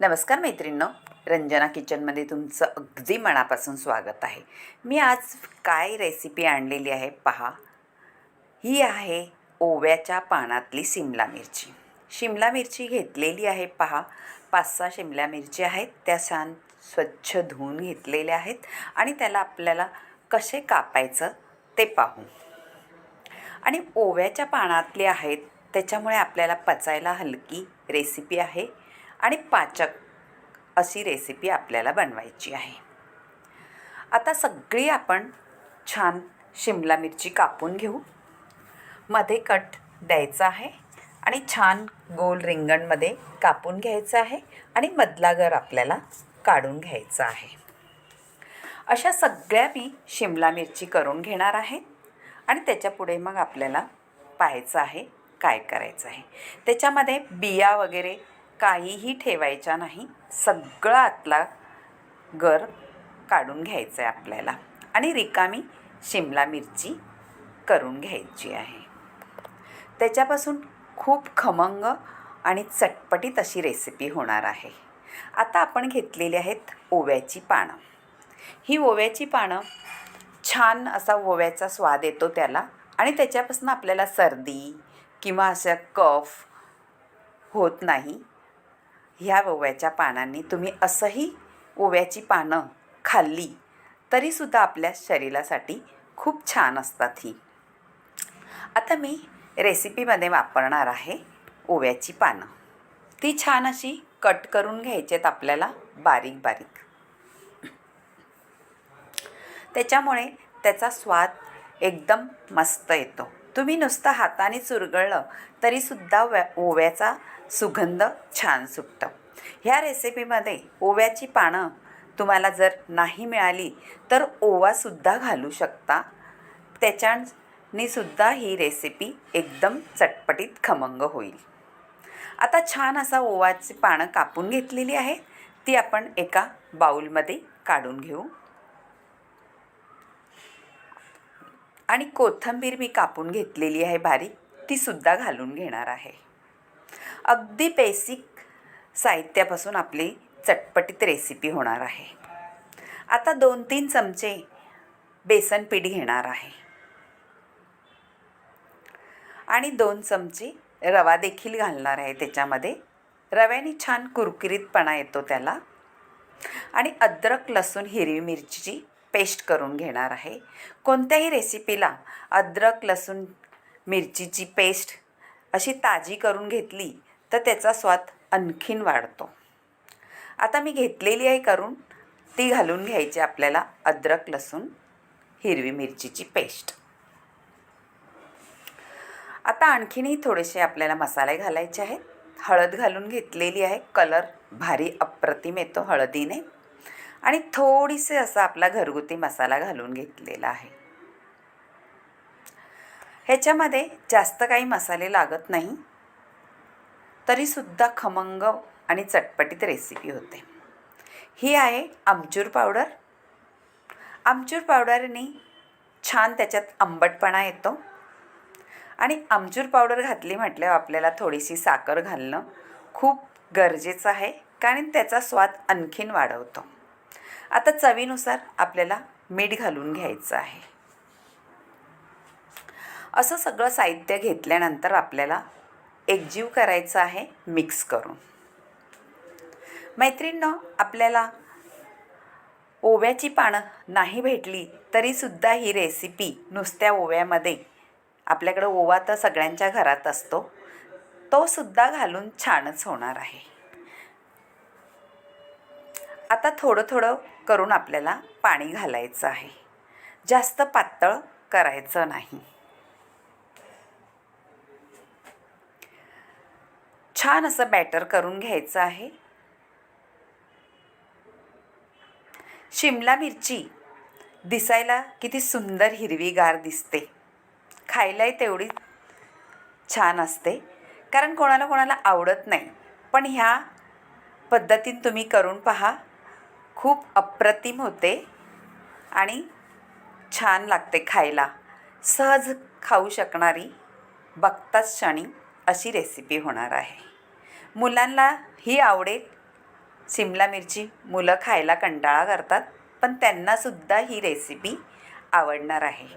नमस्कार मैत्रिणींनो. रंजना किचनमध्ये तुमचं अगदी मनापासून स्वागत आहे. मी आज काय रेसिपी आणलेली आहे पहा. ही आहे ओव्याच्या पानातली शिमला मिरची. शिमला मिरची घेतलेली आहे पहा. पाच सहा शिमला मिरची आहेत त्या छान स्वच्छ धुवून घेतलेल्या आहेत आणि त्याला आपल्याला कसे कापायचं ते पाहू. आणि ओव्याच्या पानातले आहेत त्याच्यामुळे आपल्याला पचायला हलकी रेसिपी आहे. आणि पाचक अशी रेसिपी आपल्याला बनवायची आहे. आता सगळी आपण छान शिमला मिरची कापून घेऊ. मध्ये कट द्यायचा आहे आणि छान गोल रिंगणमध्ये कापून घ्यायचं आहे आणि मधला गर आपल्याला काढून घ्यायचा आहे. अशा सगळ्या मी शिमला मिरची करून घेणार आहे आणि त्याच्या पुढे मग आपल्याला पाहायचं आहे काय करायचं आहे. त्याच्यामध्ये बिया वगैरे काहीही ठेवायच्या नाही. सगळा आतला गर काढून घ्यायचं आहे आपल्याला. आणि रिकामी शिमला मिरची करून घ्यायची आहे. त्याच्यापासून खूप खमंग आणि चटपटीत अशी रेसिपी होणार आहे. आता आपण घेतलेली आहेत ओव्याची पानं. ही ओव्याची पानं छान असा ओव्याचा स्वाद येतो त्याला. आणि त्याच्यापासून आपल्याला सर्दी किंवा असं कफ होत नाही. ह्या ओव्याच्या पानांनी तुम्ही असंही ओव्याची पानं खाल्ली तरीसुद्धा आपल्या शरीरासाठी खूप छान असतात ही. आता मी रेसिपीमध्ये वापरणार आहे ओव्याची पानं. ती छान अशी कट करून घ्यायचेत आपल्याला बारीक बारीक. त्याच्यामुळे त्याचा स्वाद एकदम मस्त येतो. तुम्ही नुसतं हाताने चुरगळलं तरीसुद्धा व्या ओव्याचा सुगंध छान सुटतं. ह्या रेसिपीमध्ये ओव्याची पानं तुम्हाला जर नाही मिळाली तर ओवासुद्धा घालू शकता. त्याच्याने सुद्धा ही रेसिपी एकदम चटपटीत खमंग होईल. आता छान असा ओवाची पानं कापून घेतलेली आहे. ती आपण एका बाऊलमध्ये काढून घेऊ. आणि कोथिंबीर मी कापून घेतलेली आहे बारीक तीसुद्धा घालून घेणार आहे. अगदी बेसिक साहित्यापासून आपली चटपटीत रेसिपी होणार आहे. आता दोन तीन चमचे बेसन पीठ घेणार आहे. आणि दोन चमचे रवा देखील घालणार आहे त्याच्यामध्ये. रव्याने छान कुरकुरीतपणा येतो त्याला. आणि अद्रक लसूण हिरवी मिरचीची पेस्ट करून घेणार आहे. कोणत्याही रेसिपीला अद्रक लसूण मिरचीची पेस्ट अशी ताजी करून घेतली तर त्याचा स्वाद आणखीन वाढतो. आता मी घेतलेली आहे करून ती घालून घ्यायची आपल्याला अद्रक लसूण हिरवी मिरचीची पेस्ट. आता आणखीनही थोडेसे आपल्याला मसाले घालायचे आहेत. हळद घालून घेतलेली आहे. कलर भारी अप्रतिम येतो हळदीने. आणि थोडीसे असा आपला घरगुती मसाला घालून घेतलेला आहे. ह्याच्यामध्ये जास्त काही मसाले लागत नाही. तरीसुद्धा खमंग आणि चटपटीत रेसिपी होते. ही आहे आमचूर पावडर. आमचूर पावडरने छान त्याच्यात आंबटपणा येतो. आणि आमचूर पावडर घातली म्हटल्यावर आपल्याला थोडीशी साखर घालणं खूप गरजेचं आहे कारण त्याचा स्वाद आणखीन वाढवतो. आता चवीनुसार आपल्याला मीठ घालून घ्यायचं आहे. असं सगळं साहित्य घेतल्यानंतर आपल्याला एकजीव करायचं आहे मिक्स करून. मैत्रिणींनो आपल्याला ओव्याची पानं नाही भेटली तरीसुद्धा ही रेसिपी नुसत्या ओव्यामध्ये आपल्याकडं ओवा तर सगळ्यांच्या घरात असतो तो सुद्धा घालून छानच होणार आहे. आता थोडं थोडं करून आपल्याला पाणी घालायचं आहे. जास्त पातळ करायचं नाही. छान असं बॅटर करून घ्यायचं आहे. शिमला मिरची दिसायला किती सुंदर हिरवीगार दिसते. खायलाही तेवढी छान असते. कारण कोणाला कोणाला आवडत नाही. पण ह्या पद्धतीत तुम्ही करून पहा. खूप अप्रतिम होते आणि छान लागते खायला. सहज खाऊ शकणारी बघताच क्षणी अशी रेसिपी होणार आहे. मुलांना ही आवडेल शिमला मिरची मुलं खायला कंटाळा करतात पण त्यांनासुद्धा ही रेसिपी आवडणार आहे.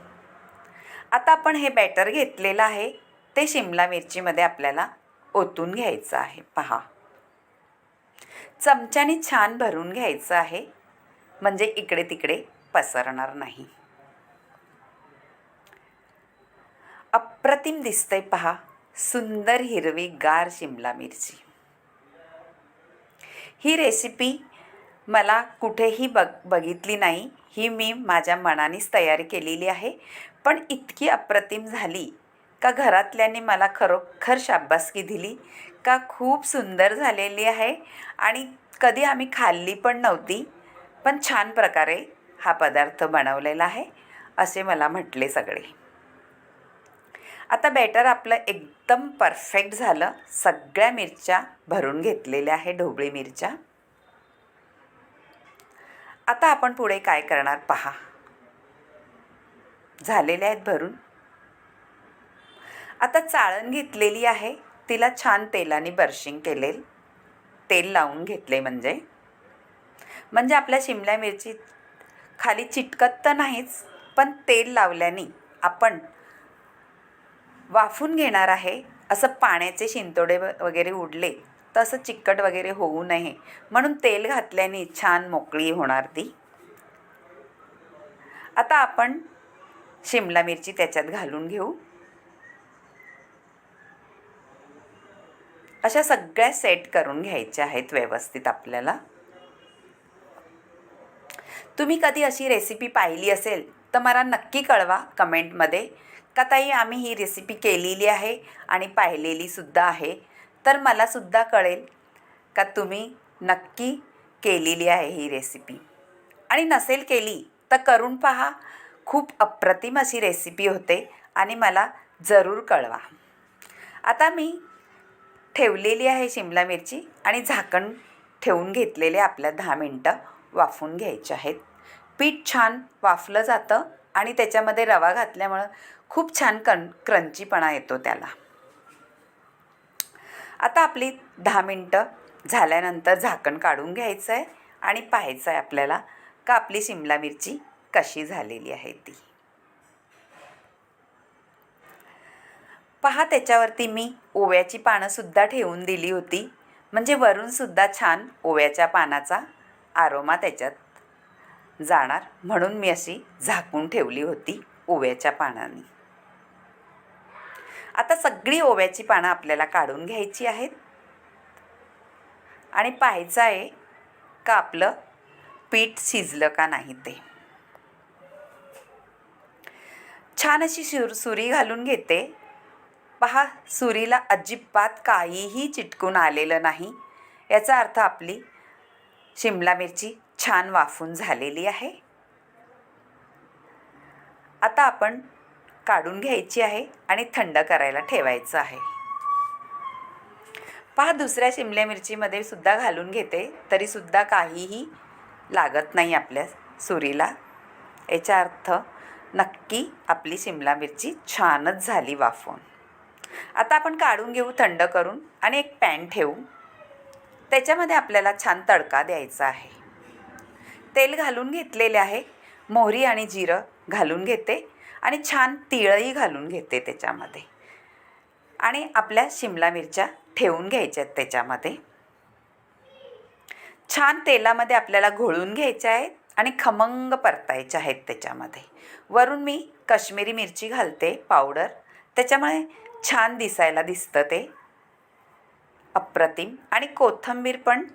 आता आपण हे बॅटर घेतलेलं आहे ते शिमला मिरचीमध्ये आपल्याला ओतून घ्यायचं आहे. पहा. चमच्याने छान भरून घ्यायचं आहे म्हणजे इकडे तिकडे पसरणार नाही. अप्रतिम दिसतंय पहा. सुंदर हिरवी गार शिमला मिरची. ही रेसिपी मला कुठेही बघ बघितली नाही. ही मी माझ्या मनानेच तयारी केलेली आहे. पण इतकी अप्रतिम झाली का घरातल्यांनी मला खरोखर शाब्बासकी दिली का खूप सुंदर झालेली आहे आणि कधी आम्ही खाल्ली पण नव्हती पण छान प्रकारे हा पदार्थ बनवलेला आहे असे मला म्हटले सगळे. आता बॅटर आपलं एकदम परफेक्ट झालं. सगळ्या मिरच्या भरून घेतलेल्या आहे ढोबळी मिरच्या. आता आपण पुढे काय करणार पहा. झालेल्या आहेत भरून. आता चाळण घेतलेली आहे. तिला छान तेलाने बर्शिंग केलेल. तेल लावून घेतले म्हणजे. म्हणजे आपल्या शिमला मिरची खाली चिटकत तर नाहीच पण तेल लावल्याने आपण वाफून घेणार आहे. असं पाण्याचे शिंतोडे वगैरे उडले तर असं चिकट वगैरे होऊ नये. म्हणून तेल घातल्याने छान मोकळी होणार ती. आता आपण शिमला मिरची त्याच्यात घालून घेऊ. अशा सगळ्या सेट करून घ्यायच्या आहेत व्यवस्थित आपल्याला. तुम्ही कधी अशी रेसिपी पाहिली असेल तर मला नक्की कळवा कमेंटमध्ये का ताई आम्ही ही रेसिपी केलेली आहे आणि पाहिलेली सुद्धा आहे. तर मलासुद्धा कळेल का तुम्ही नक्की केलेली आहे ही रेसिपी आणि नसेल केली तर करून पहा. खूप अप्रतिम अशी रेसिपी होते आणि मला जरूर कळवा. आता मी ठेवलेली आहे शिमला मिरची आणि झाकण ठेवून घेतलेले आपल्या दहा मिनटं वाफून घ्यायचे आहेत. पीठ छान वाफलं जातं. आणि त्याच्यामध्ये रवा घातल्यामुळं खूप छान कन क्रंचीपणा येतो त्याला. आता आपली दहा मिनटं झाल्यानंतर झाकण काढून घ्यायचं आहे आणि पाहायचं आहे आपल्याला का आपली शिमला मिरची कशी झालेली आहे ती. पहा त्याच्यावरती मी ओव्याची पानंसुद्धा ठेवून दिली होती. म्हणजे वरूनसुद्धा छान ओव्याच्या पानाचा आरोमा त्याच्यात जाणार म्हणून मी अशी झाकून ठेवली होती ओव्याच्या पानांनी. आता सगळी ओव्याची पानं आपल्याला काढून घ्यायची आहेत. आणि पाहायचं आहे का आपलं पीठ शिजलं का नाही ते. छान अशी शिर सुरी घालून घेते. पहा सुरीला अजिबात काहीही चिटकून आलेलं नाही. याचा अर्थ आपली शिमला मिरची छान वाफून झालेली आहे. आता आपण काढून घ्यायची आहे आणि थंड करायला ठेवायचं आहे. पहा दुसऱ्या शिमल्या मिरचीमध्ये सुद्धा घालून घेते तरीसुद्धा काहीही लागत नाही आपल्या सुरीला. याचा अर्थ नक्की आपली शिमला मिरची छानच झाली वाफून. आता आपण काढून घेऊ थंड करून आणि एक पॅन ठेवू त्याच्यामध्ये आपल्याला छान तडका द्यायचा आहे. तेल घालून घेतलेले आहे. मोहरी आणि जिरं घालून घेते आणि छान तिळही घालून घेते त्याच्यामध्ये. आणि आपल्या शिमला मिरच्या ठेवून घ्यायच्या आहेत त्याच्यामध्ये. छान तेलामध्ये आपल्याला घोळून घ्यायच्या आहेत आणि खमंग परतायच्या आहेत त्याच्यामध्ये. वरून मी काश्मीरी मिरची घालते पावडर. त्याच्यामुळे छान दिसायला दिसतं ते. अप्रतिम. आणि कोथिंबीर पण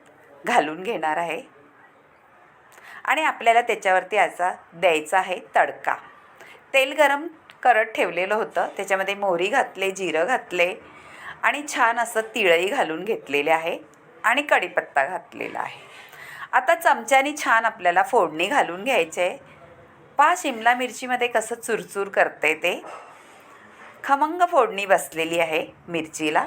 घालून घेणार आहे. आणि आपल्याला त्याच्यावरती याचा द्यायचा आहे तडका. तेल गरम करत ठेवलेलं होतं. त्याच्यामध्ये मोहरी घातले जिरं घातले आणि छान असं तिळही घालून घेतलेले आहे आणि कढीपत्ता घातलेला आहे. आता चमच्याने छान आपल्याला फोडणी घालून घ्यायचे आहे. पहा शिमला मिरचीमध्ये कसं चुरचूर करते ते. खमंग फोडणी बसलेली आहे मिरचीला.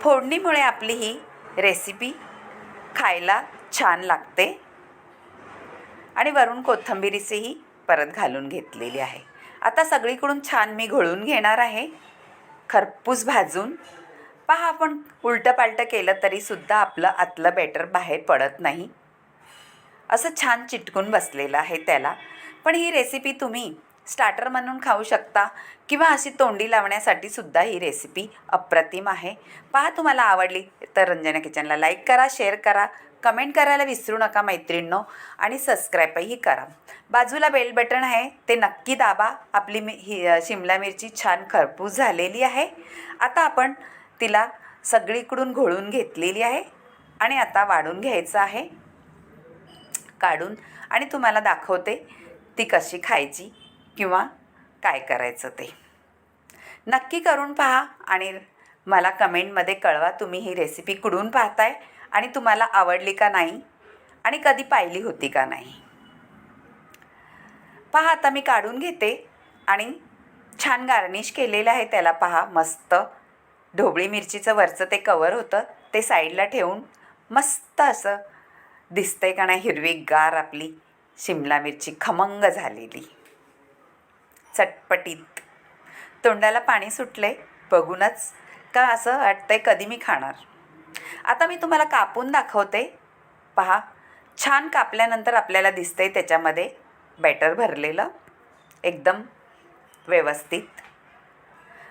फोडणीमुळे आपली ही रेसिपी खायला छान लागते. आणि वरून कोथंबिरीचीही परत घालून घेतलेली आहे. आता सगळीकडून छान मी घोळून घेणार आहे. खरपूस भाजून. पहा आपण उलटं पालटं केलं तरीसुद्धा आपलं आतलं बॅटर बाहेर पडत नाही. असं छान चिटकून बसलेलं आहे त्याला. पण ही रेसिपी तुम्ही स्टार्टर म्हणून खाऊ शकता किंवा अशी तोंडी लावण्यासाठी सुद्धा ही रेसिपी अप्रतिम आहे. पहा तुम्हाला आवडली तर रंजना किचनला लाईक करा शेअर करा कमेंट करायला विसरू नका मैत्रिणींनो आणि सबस्क्राईबही करा. बाजूला बेल बटन आहे ते नक्की दाबा. आपली मी ही शिमला मिरची छान खरपूस झालेली आहे. आता आपण तिला सगळीकडून घोळून घेतलेली आहे आणि आता वाढून घ्यायचं आहे. काढून आणि तुम्हाला दाखवते ती कशी खायची. किंवा काय करायचं ते. नक्की करून पहा आणि मला कमेंटमध्ये कळवा तुम्ही ही रेसिपी कुठून पाहताय आणि तुम्हाला आवडली का नाही आणि कधी पाहिली होती का नाही. पहा आता मी काढून घेते आणि छान गार्निश केलेलं आहे त्याला पहा मस्त. ढोबळी मिरचीचं वरचं ते कवर होतं ते साईडला ठेवून मस्त असं दिसतंय का नाही हिरवीगार आपली शिमला मिरची खमंग झालेली. चटपटीत. तोंडाला पाणी सुटले बघूनच का असं वाटतंय कधी मी खाणार? आता मी तुम्हाला कापून दाखवते. पहा छान कापल्यानंतर आपल्याला दिसतंय त्याच्यामध्ये बॅटर भरलेलं एकदम व्यवस्थित.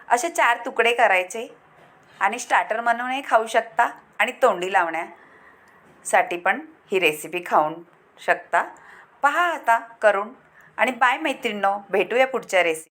असे चार तुकडे करायचे आणि स्टार्टर म्हणूनही खाऊ शकता आणि तोंडी लावण्यासाठी पण ही रेसिपी खाऊन शकता. पहा आता करून. आणि बाय मैत्रिणींनो भेटूया पुढच्या रेसिपी